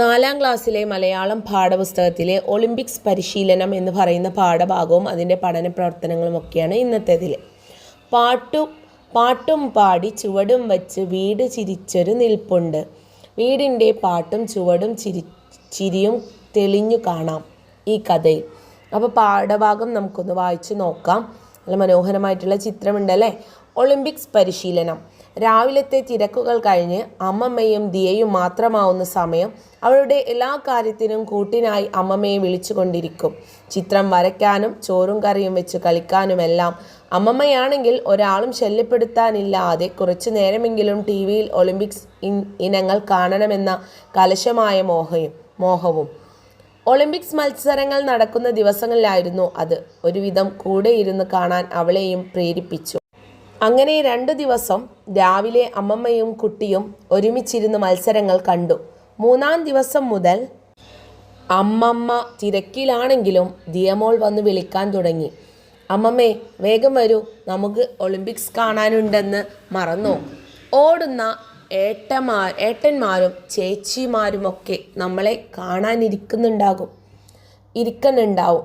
നാലാം ക്ലാസ്സിലെ മലയാളം പാഠപുസ്തകത്തിലെ ഒളിമ്പിക്സ് പരിശീലനം എന്ന് പറയുന്ന പാഠഭാഗവും അതിന്റെ പഠന പ്രവർത്തനങ്ങളും ഒക്കെയാണ് ഇന്നത്തേതിൽ. പാട്ടും പാട്ടും പാടി ചുവടും വച്ച് വീട് ചിരിച്ചൊരു നിൽപ്പുണ്ട്. വീടിന്റെ പാട്ടും ചുവടും ചിരി ചിരിയും തെളിഞ്ഞു കാണാം ഈ കഥയിൽ. അപ്പോൾ പാഠഭാഗം നമുക്കൊന്ന് വായിച്ചു നോക്കാം. നല്ല മനോഹരമായിട്ടുള്ള ചിത്രമുണ്ടല്ലേ? ഒളിമ്പിക്സ് പരിശീലനം. രാവിലത്തെ തിരക്കുകൾ കഴിഞ്ഞ് അമ്മമ്മയും ദിയയും മാത്രമാവുന്ന സമയം അവളുടെ എല്ലാ കാര്യത്തിനും കൂട്ടിനായി അമ്മമ്മയെ വിളിച്ചുകൊണ്ടിരിക്കും. ചിത്രം വരയ്ക്കാനും ചോറും കറിയും വെച്ച് കളിക്കാനുമെല്ലാം അമ്മമ്മയാണെങ്കിൽ ഒരാളും ശല്യപ്പെടുത്താനില്ലാതെ കുറച്ചു നേരമെങ്കിലും ടി വിയിൽ ഒളിമ്പിക്സ് ഇനങ്ങൾ കാണണമെന്ന കലശമായ മോഹയും മോഹവും. ഒളിമ്പിക്സ് മത്സരങ്ങൾ നടക്കുന്ന ദിവസങ്ങളിലായിരുന്നു അത്. ഒരുവിധം കൂടെ ഇരുന്ന് കാണാൻ അവളെയും പ്രേരിപ്പിച്ചു. അങ്ങനെ രണ്ടു ദിവസം രാവിലെ അമ്മമ്മയും കുട്ടിയും ഒരുമിച്ചിരുന്ന് മത്സരങ്ങൾ കണ്ടു. മൂന്നാം ദിവസം മുതൽ അമ്മമ്മ തിരക്കിലാണെങ്കിലും ദിയമോൾ വന്ന് വിളിക്കാൻ തുടങ്ങി. അമ്മമ്മേ വേഗം വരൂ. നമുക്ക് ഒളിമ്പിക്സ് കാണാനുണ്ടെന്ന് മറന്നോ? ഓടുന്ന ഏട്ടന്മാർ ഏട്ടന്മാരും ചേച്ചിമാരുമൊക്കെ നമ്മളെ കാണാനിരിക്കുന്നുണ്ടാകും. ഇരിക്കുന്നുണ്ടാവും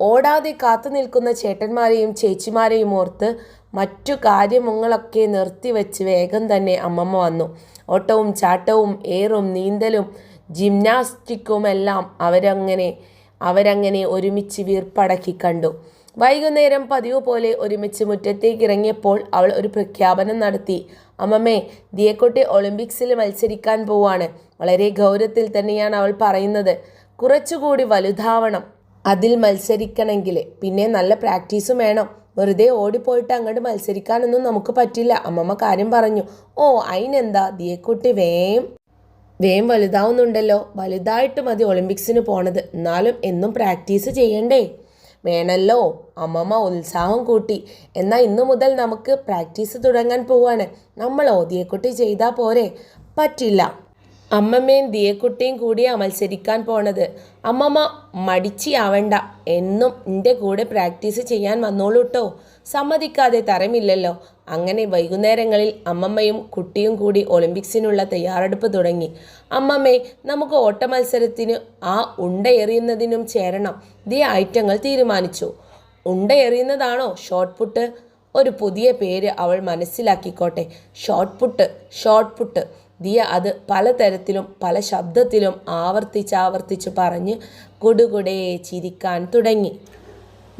ഓടാതെ കാത്തു നിൽക്കുന്ന ചേട്ടന്മാരെയും ചേച്ചിമാരെയും ഓർത്ത് മറ്റു കാര്യങ്ങളൊക്കെ നിർത്തിവെച്ച് വേഗം തന്നെ അമ്മമ്മ വന്നു. ഓട്ടവും ചാട്ടവും ഏറും നീന്തലും ജിംനാസ്റ്റിക്കും എല്ലാം അവരങ്ങനെ അവരങ്ങനെ ഒരുമിച്ച് വീർപ്പടക്കി കണ്ടു. വൈകുന്നേരം പതിവ് പോലെ ഒരുമിച്ച് മുറ്റത്തേക്ക് ഇറങ്ങിയപ്പോൾ അവൾ ഒരു പ്രഖ്യാപനം നടത്തി. അമ്മമ്മേ ദിയക്കോട്ടെ ഒളിമ്പിക്സിൽ മത്സരിക്കാൻ പോവാണ്. വളരെ ഗൗരവത്തിൽ തന്നെയാണ് അവൾ പറയുന്നത്. കുറച്ചുകൂടി വലുതാവണം. അതിൽ മത്സരിക്കണമെങ്കിൽ പിന്നെ നല്ല പ്രാക്ടീസും വേണം. വെറുതെ ഓടിപ്പോയിട്ട് അങ്ങോട്ട് മത്സരിക്കാനൊന്നും നമുക്ക് പറ്റില്ല. അമ്മമ്മ കാര്യം പറഞ്ഞു. ഓ അതിനെന്താ ദിയക്കുട്ടി വേം വേം വലുതാവുന്നുണ്ടല്ലോ. വലുതായിട്ട് മതി ഒളിമ്പിക്സിന് പോണത്. എന്നാലും എന്നും പ്രാക്ടീസ് ചെയ്യണ്ടേ? വേണല്ലോ. അമ്മമ്മ ഉത്സാഹം കൂട്ടി. എന്നാൽ ഇന്നു മുതൽ നമുക്ക് പ്രാക്ടീസ് തുടങ്ങാൻ പോവാണ്. നമ്മൾ ഓതിയെക്കുട്ടി ചെയ്താൽ പോരെ. പറ്റില്ല. അമ്മമ്മയും ദിയക്കുട്ടിയും കൂടിയാ മത്സരിക്കാൻ പോണത്. അമ്മമ്മ മടിച്ചിയാവണ്ട എന്നും എന്റെ കൂടെ പ്രാക്ടീസ് ചെയ്യാൻ വന്നോളൂ കേട്ടോ സമ്മതിക്കാതെ തരമില്ലല്ലോ. അങ്ങനെ വൈകുന്നേരങ്ങളിൽ അമ്മമ്മയും കുട്ടിയും കൂടി ഒളിമ്പിക്സിനുള്ള തയ്യാറെടുപ്പ് തുടങ്ങി. അമ്മമ്മേ നമുക്ക് ഓട്ട മത്സരത്തിന് ആ ഉണ്ട എറിയുന്നതിനും ചേരണം. ദിയ ഐറ്റങ്ങൾ തീരുമാനിച്ചു. ഉണ്ട എറിയുന്നതാണോ ഷോട്ട് പുട്ട്. ഒരു പുതിയ പേര് അവൾ മനസ്സിലാക്കിക്കോട്ടെ. Shot put shot put. Diya അത് പലതരത്തിലും പല ശബ്ദത്തിലും ആവർത്തിച്ചാവർത്തിച്ച് പറഞ്ഞ് കുടുകുടേ ചിരിക്കാൻ തുടങ്ങി.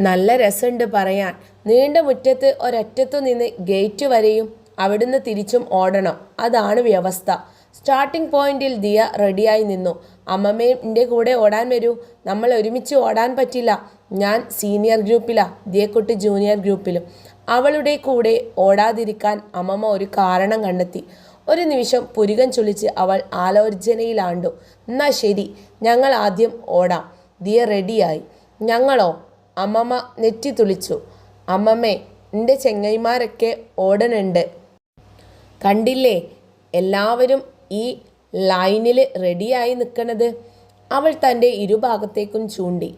നല്ല രസമുണ്ട് പറയാൻ. നീണ്ട മുറ്റത്ത് ഒരറ്റത്തു നിന്ന് ഗേറ്റ് വരെയും അവിടുന്ന് തിരിച്ചും ഓടണം. അതാണ് വ്യവസ്ഥ. സ്റ്റാർട്ടിംഗ് പോയിന്റിൽ ദിയ റെഡിയായി നിന്നു. അമ്മമ്മയും എന്റെ കൂടെ ഓടാൻ വരൂ. നമ്മൾ ഒരുമിച്ച് ഓടാൻ പറ്റില്ല. ഞാൻ സീനിയർ ഗ്രൂപ്പിലാ ദിയക്കുട്ടി ജൂനിയർ ഗ്രൂപ്പിലും. അവളുടെ കൂടെ ഓടാതിരിക്കാൻ അമ്മമ്മ ഒരു കാരണം കണ്ടെത്തി. ഒരു നിമിഷം പുരുകൻ ചൊളിച്ച് അവൾ ആലോചനയിലാണ്ടു. എന്നാ ശരി ഞങ്ങൾ ആദ്യം ഓടാം. ദിയ റെഡിയായി. ഞങ്ങളോ? അമ്മമ്മ നെറ്റി തുളിച്ചു. അമ്മമ്മേ എന്റെ ചെങ്ങൈമാരൊക്കെ ഓടണുണ്ട് കണ്ടില്ലേ എല്ലാവരും ഈ ലൈനിൽ റെഡിയായി നിൽക്കണത് അവൾ തന്റെ ഇരുഭാഗത്തേക്കും ചൂണ്ടി.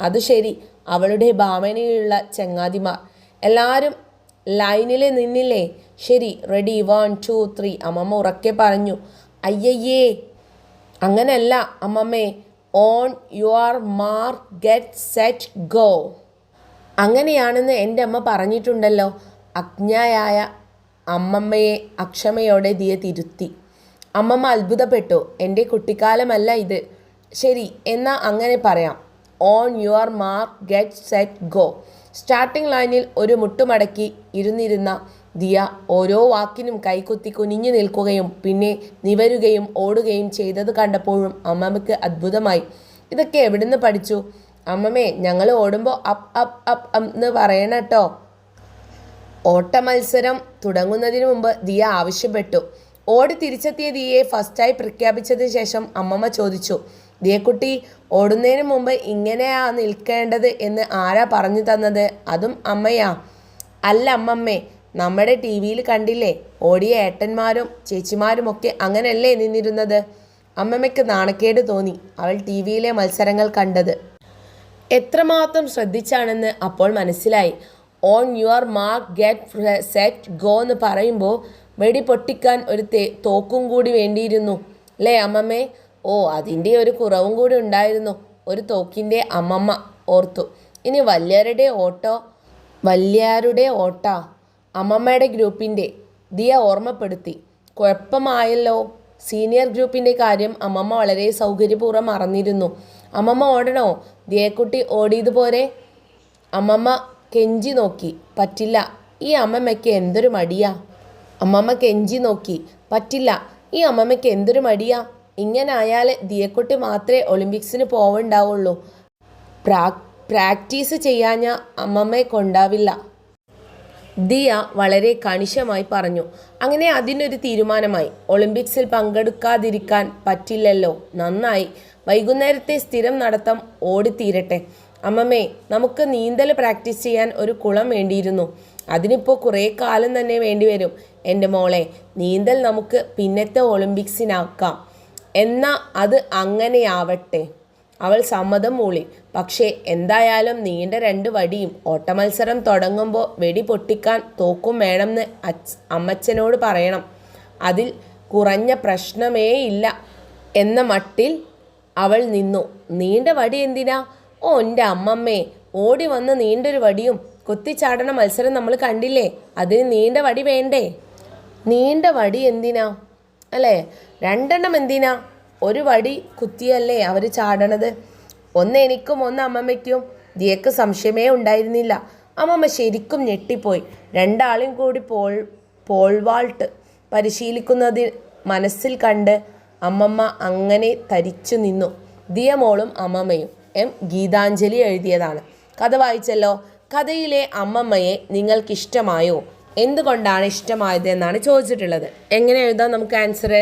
അത് ശരി. അവളുടെ ഭാവനയിലുള്ള ചങ്ങാതിമാർ. എല്ലാവരും ലൈനിൽ നിന്നില്ലേ? ശരി റെഡി വൺ ടു ത്രീ അമ്മമ്മ ഉറക്കെ പറഞ്ഞു അയ്യയ്യേ. അങ്ങനല്ല അമ്മമ്മേ. On your mark get set go അങ്ങനെയാണെന്ന് എന്റെ അമ്മ പറഞ്ഞിട്ടുണ്ടല്ലോ. അജ്ഞയായ അമ്മമ്മയെ അക്ഷമയോടെ ദിയ തിരുത്തി. അമ്മമ്മ അത്ഭുതപ്പെട്ടു എന്റെ കുട്ടിക്കാലമല്ല ഇത്. ശരി എന്നാൽ അങ്ങനെ പറയാം. On your mark get set go starting ലൈനിൽ ഒരു മുട്ടുമടക്കി ഇരുന്നിരുന്ന ദിയ ഓരോ വാക്കിനും കൈകുത്തി കുനിഞ്ഞു നിൽക്കുകയും പിന്നെ നിവരുകയും ഓടുകയും ചെയ്തത് കണ്ടപ്പോഴും അമ്മമ്മയ്ക്ക് അത്ഭുതമായി. ഇതൊക്കെ എവിടുന്ന് പഠിച്ചു? അമ്മമ്മേ ഞങ്ങൾ ഓടുമ്പോൾ അപ്പ് അപ്പ് അപ്പ് എന്ന് പറയണം കേട്ടോ ഓട്ട മത്സരം തുടങ്ങുന്നതിന് മുമ്പ് ദിയ ആവശ്യപ്പെട്ടു. ഓടി തിരിച്ചെത്തിയ ദിയയെ ഫസ്റ്റായി പ്രഖ്യാപിച്ചതിന് ശേഷം അമ്മമ്മ ചോദിച്ചു ദിയക്കുട്ടി ഓടുന്നതിന് മുമ്പ് ഇങ്ങനെയാ നിൽക്കേണ്ടത് എന്ന് ആരാ പറഞ്ഞു തന്നത്? അതും അമ്മയാ. അല്ല അമ്മമ്മേ നമ്മുടെ ടി വിയിൽ കണ്ടില്ലേ ഓടിയ ഏട്ടന്മാരും ചേച്ചിമാരും ഒക്കെ അങ്ങനെയല്ലേ നിന്നിരുന്നത്? അമ്മമ്മയ്ക്ക് നാണക്കേട് തോന്നി അവൾ ടി വിയിലെ മത്സരങ്ങൾ കണ്ടത്. എത്രമാത്രം ശ്രദ്ധിച്ചാണെന്ന് അപ്പോൾ മനസ്സിലായി. On your mark get set go എന്ന് പറയുമ്പോൾ വെടി പൊട്ടിക്കാൻ ഒരു തോക്കും കൂടി വേണ്ടിയിരുന്നു. അല്ലേ അമ്മമ്മേ? ഓ അതിന്റെ ഒരു കുറവും കൂടി ഉണ്ടായിരുന്നു. ഒരു തോക്കിന്റെ അമ്മമ്മ ഓർത്തു. ഇനി വല്യരുടെ ഓട്ടോ? വല്യാരുടെ ഓട്ടാ? അമ്മമ്മയുടെ ഗ്രൂപ്പിന്റെ. ദിയ ഓർമ്മപ്പെടുത്തി. കുഴപ്പമായല്ലോ. സീനിയർ ഗ്രൂപ്പിന്റെ കാര്യം അമ്മമ്മ വളരെ സൗകര്യപൂർവം മറന്നിരുന്നു അമ്മമ്മ ഓടണോ? ദിയക്കുട്ടി ഓടിയതുപോലെ അമ്മമ്മ കെഞ്ചി നോക്കി. പറ്റില്ല. ഈ അമ്മമ്മയ്ക്ക് എന്തൊരു മടിയാ? അമ്മമ്മ കെഞ്ചി നോക്കി. പറ്റില്ല. ഈ അമ്മമ്മയ്ക്ക് എന്തൊരു മടിയാ? ഇങ്ങനെ ആയാൽ ദിയക്കുട്ടി മാത്രമേ ഒളിമ്പിക്സിന് പോവുണ്ടാവുള്ളൂ പ്രാ പ്രാക്ടീസ് ചെയ്യാഞ്ഞ അമ്മമ്മയെ കൊണ്ടാവില്ല. ദിയ വളരെ കണിശമായി പറഞ്ഞു. അങ്ങനെ അതിനൊരു തീരുമാനമായി. ഒളിമ്പിക്സിൽ പങ്കെടുക്കാതിരിക്കാൻ പറ്റില്ലല്ലോ. നന്നായി. വൈകുന്നേരത്തെ സ്ഥിരം നടത്തം ഓടിത്തീരട്ടെ. അമ്മമ്മേ നമുക്ക് നീന്തൽ പ്രാക്ടീസ് ചെയ്യാൻ ഒരു കുളം വേണ്ടിയിരുന്നു. അതിനിപ്പോൾ കുറേ കാലം തന്നെ വേണ്ടിവരും. എന്റെ മോളെ നീന്തൽ നമുക്ക് പിന്നത്തെ ഒളിമ്പിക്സിനാക്കാം. എന്നാൽ അത് അങ്ങനെയാവട്ടെ. അവൾ സമ്മതം മൂളി. പക്ഷേ എന്തായാലും നീണ്ട രണ്ട് വടിയും ഓട്ടമത്സരം തുടങ്ങുമ്പോൾ വെടി പൊട്ടിക്കാൻ തോക്കും വേണമെന്ന് അച്ഛ അമ്മച്ചനോട് പറയണം. അതിൽ കുറഞ്ഞ പ്രശ്നമേ ഇല്ല എന്ന മട്ടിൽ അവൾ നിന്നു. നീണ്ട വടി എന്തിനാ? ഓ എന്റെ അമ്മമ്മേ ഓടി വന്ന് നീണ്ടൊരു വടിയും കുത്തിച്ചാടണ മത്സരം നമ്മൾ കണ്ടില്ലേ? അതിന് നീണ്ട വടി വേണ്ടേ? നീണ്ട വടി എന്തിനാ? അല്ലേ? രണ്ടെണ്ണം എന്തിനാ? ഒരു വടി കുത്തിയല്ലേ അവർ ചാടണത്? ഒന്ന് എനിക്കും ഒന്ന് അമ്മമ്മയ്ക്കും. ദിയക്ക് സംശയമേ ഉണ്ടായിരുന്നില്ല. അമ്മമ്മ ശരിക്കും ഞെട്ടിപ്പോയി. രണ്ടാളും കൂടി പോൾ പോൾവാൾട്ട് പരിശീലിക്കുന്നത് മനസ്സിൽ കണ്ട് അമ്മമ്മ അങ്ങനെ തരിച്ചു നിന്നു. ദിയമോളും അമ്മമ്മയും. എം ഗീതാഞ്ജലി എഴുതിയതാണ്. കഥ വായിച്ചല്ലോ. കഥയിലെ അമ്മമ്മയെ നിങ്ങൾക്കിഷ്ടമായോ? എന്തുകൊണ്ടാണ് ഇഷ്ടമായത് എന്നാണ് ചോദിച്ചിട്ടുള്ളത്. എങ്ങനെ എഴുതാം നമുക്ക് ആൻസർ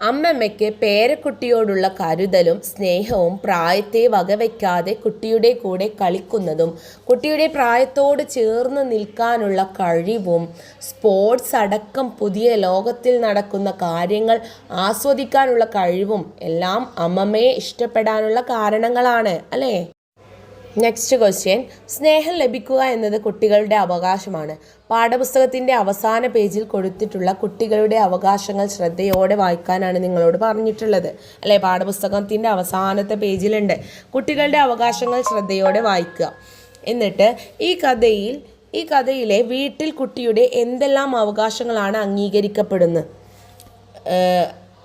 അമ്മമ്മയ്ക്ക് പേരക്കുട്ടിയോടുള്ള കരുതലും സ്നേഹവും പ്രായത്തെ വകവയ്ക്കാതെ കുട്ടിയുടെ കൂടെ കളിക്കുന്നതും കുട്ടിയുടെ പ്രായത്തോട് ചേർന്ന് നിൽക്കാനുള്ള കഴിവും സ്പോർട്സ് അടക്കം പുതിയ ലോകത്തിൽ നടക്കുന്ന കാര്യങ്ങൾ ആസ്വദിക്കാനുള്ള കഴിവും എല്ലാം അമ്മമ്മയെ ഇഷ്ടപ്പെടാനുള്ള കാരണങ്ങളാണ് അല്ലേ? നെക്സ്റ്റ് ക്വസ്റ്റ്യൻ സ്നേഹം ലഭിക്കുക എന്നത് കുട്ടികളുടെ അവകാശമാണ്. പാഠപുസ്തകത്തിന്റെ അവസാന പേജിൽ കൊടുത്തിട്ടുള്ള കുട്ടികളുടെ അവകാശങ്ങൾ ശ്രദ്ധയോടെ വായിക്കാനാണ് നിങ്ങളോട് പറഞ്ഞിട്ടുള്ളത്. അല്ലേ? പാഠപുസ്തകത്തിന്റെ അവസാനത്തെ പേജിലുണ്ട്. കുട്ടികളുടെ അവകാശങ്ങൾ ശ്രദ്ധയോടെ വായിക്കുക. എന്നിട്ട് ഈ കഥയിൽ ഈ കഥയിലെ വീട്ടിൽ കുട്ടിയുടെ എന്തെല്ലാം അവകാശങ്ങളാണ് അംഗീകരിക്കപ്പെടുന്നത്?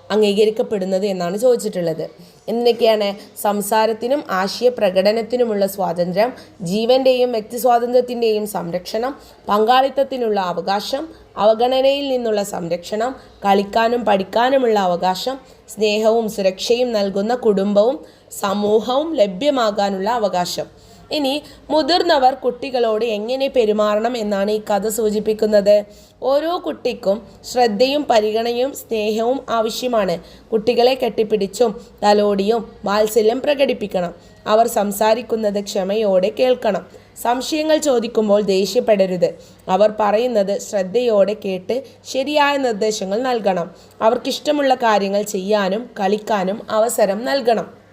അംഗീകരിക്കപ്പെടുന്നത് എന്നാണ് ചോദിച്ചിട്ടുള്ളത്. എന്തൊക്കെയാണ് സംസാരത്തിനും ആശയ പ്രകടനത്തിനുമുള്ള സ്വാതന്ത്ര്യം ജീവന്റെയും വ്യക്തി സ്വാതന്ത്ര്യത്തിന്റെയും സംരക്ഷണം പങ്കാളിത്തത്തിനുള്ള അവകാശം അവഗണനയിൽ നിന്നുള്ള സംരക്ഷണം കളിക്കാനും പഠിക്കാനുമുള്ള അവകാശം സ്നേഹവും സുരക്ഷയും നൽകുന്ന കുടുംബവും സമൂഹവും ലഭ്യമാകാനുള്ള അവകാശം. ഇനി മുതിർന്നവർ കുട്ടികളോട് എങ്ങനെ പെരുമാറണം എന്നാണ് ഈ കഥ സൂചിപ്പിക്കുന്നത്. ഓരോ കുട്ടിക്കും ശ്രദ്ധയും പരിഗണനയും സ്നേഹവും ആവശ്യമാണ്. കുട്ടികളെ കെട്ടിപ്പിടിച്ചും തലോടിയും വാത്സല്യം പ്രകടിപ്പിക്കണം. അവർ സംസാരിക്കുന്നത് ക്ഷമയോടെ കേൾക്കണം. സംശയങ്ങൾ ചോദിക്കുമ്പോൾ ദേഷ്യപ്പെടരുത്. അവർ പറയുന്നത് ശ്രദ്ധയോടെ കേട്ട് ശരിയായ നിർദ്ദേശങ്ങൾ നൽകണം. അവർക്കിഷ്ടമുള്ള കാര്യങ്ങൾ ചെയ്യാനും കളിക്കാനും അവസരം നൽകണം.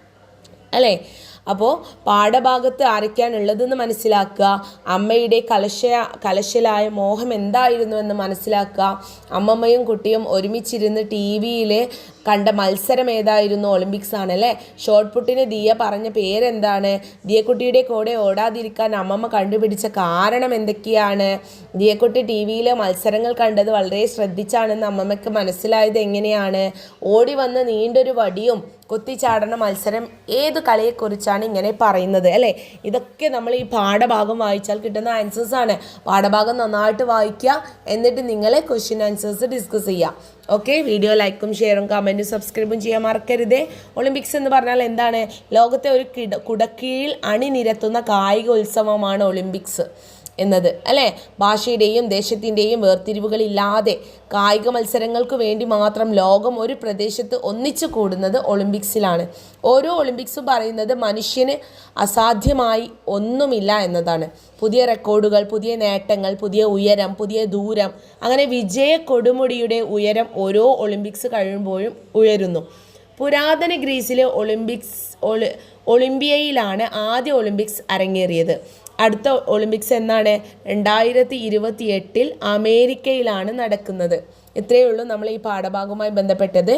അല്ലേ? അപ്പോൾ പാഠഭാഗത്ത് ആരൊക്കെയാണുള്ളതെന്ന് മനസ്സിലാക്കുക. അമ്മയുടെ കലശ കലശലായ മോഹം എന്തായിരുന്നുവെന്ന് മനസ്സിലാക്കുക. അമ്മമ്മയും കുട്ടിയും ഒരുമിച്ചിരുന്ന് ടി വിയിൽ കണ്ട മത്സരം ഏതായിരുന്നു? ഒളിമ്പിക്സ് ആണല്ലേ ഷോർട്ട് പുട്ടിന് ദിയ പറഞ്ഞ പേരെന്താണ്? ദിയക്കുട്ടിയുടെ കൂടെ ഓടാതിരിക്കാൻ അമ്മമ്മ കണ്ടുപിടിച്ച കാരണം എന്തൊക്കെയാണ്? ദിയക്കുട്ടി ടി വിയിലെ മത്സരങ്ങൾ കണ്ടത് വളരെ ശ്രദ്ധിച്ചാണെന്ന് അമ്മമ്മയ്ക്ക് മനസ്സിലായത് എങ്ങനെയാണ്? ഓടി വന്ന് നീണ്ടൊരു വടിയും കുത്തിച്ചാടണ മത്സരം ഏത് കളിയെക്കുറിച്ചാണ് ഇങ്ങനെ പറയുന്നത് അല്ലേ? ഇതൊക്കെ നമ്മൾ ഈ പാഠഭാഗം വായിച്ചാൽ കിട്ടുന്ന ആൻസേഴ്സ് ആണ്. പാഠഭാഗം നന്നായിട്ട് വായിക്കുക എന്നിട്ട് നിങ്ങളെ ക്വസ്റ്റ്യൻ ആൻസേഴ്സ് ഡിസ്കസ് ചെയ്യുക. ഓക്കെ വീഡിയോ ലൈക്കും ഷെയറും കമന്റും സബ്സ്ക്രൈബും ചെയ്യാൻ മറക്കരുതേ. ഒളിമ്പിക്സ് എന്ന് പറഞ്ഞാൽ എന്താണ്? ലോകത്തെ ഒരു കിട കുടക്കീഴിൽ അണിനിരത്തുന്ന കായിക ഉത്സവമാണ് ഒളിമ്പിക്സ് എന്നത്. അല്ലേ? ഭാഷയുടെയും ദേശത്തിന്റെയും വേർതിരിവുകളില്ലാതെ കായിക മത്സരങ്ങൾക്ക് വേണ്ടി മാത്രം ലോകം ഒരു പ്രദേശത്ത് ഒന്നിച്ചു കൂടുന്നത് ഒളിമ്പിക്സിലാണ്. ഓരോ ഒളിമ്പിക്സും പറയുന്നത് മനുഷ്യന് അസാധ്യമായി ഒന്നുമില്ല എന്നതാണ്. പുതിയ റെക്കോർഡുകൾ പുതിയ നേട്ടങ്ങൾ പുതിയ ഉയരം പുതിയ ദൂരം അങ്ങനെ വിജയ കൊടുമുടിയുടെ ഉയരം ഓരോ ഒളിമ്പിക്സ് കഴിയുമ്പോഴും ഉയരുന്നു. പുരാതന ഗ്രീസിലെ ഒളിമ്പിക്സ് ഒളി ഒളിമ്പിയയിലാണ് ആദ്യ ഒളിമ്പിക്സ് അരങ്ങേറിയത്. അടുത്ത ഒളിമ്പിക്സ് എന്നാണ് രണ്ടായിരത്തി ഇരുപത്തി എട്ടിൽ അമേരിക്കയിലാണ് നടക്കുന്നത്. ഇത്രയേ ഉള്ളൂ നമ്മൾ ഈ പാഠഭാഗവുമായി ബന്ധപ്പെട്ടത്.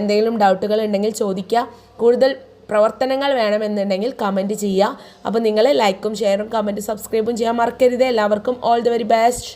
എന്തെങ്കിലും ഡൗട്ടുകൾ ഉണ്ടെങ്കിൽ ചോദിക്കുക. കൂടുതൽ പ്രവർത്തനങ്ങൾ വേണമെന്നുണ്ടെങ്കിൽ കമന്റ് ചെയ്യുക. അപ്പോൾ നിങ്ങൾ ലൈക്കും ഷെയറും കമന്റ് സബ്സ്ക്രൈബും ചെയ്യാൻ മറക്കരുത്. എല്ലാവർക്കും ഓൾ ദി വെരി ബെസ്റ്റ്.